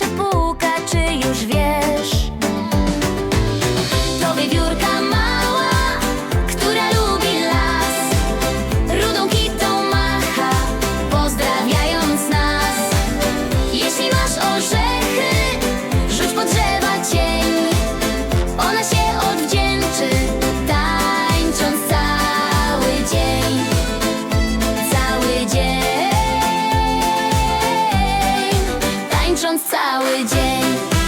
chapeau. Cały dzień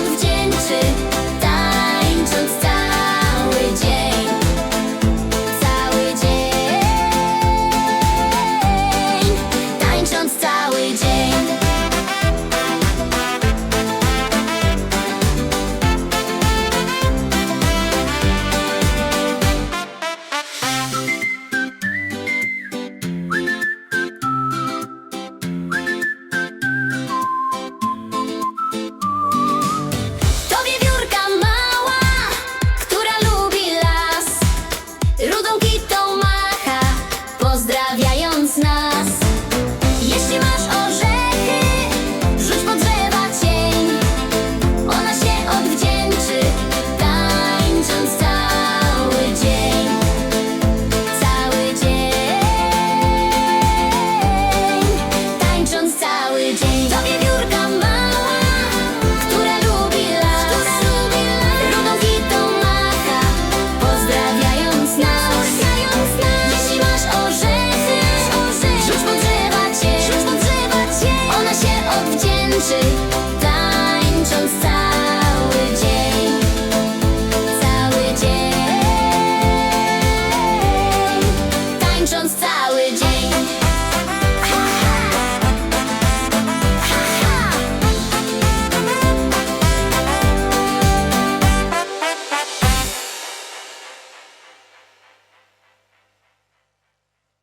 口 attention.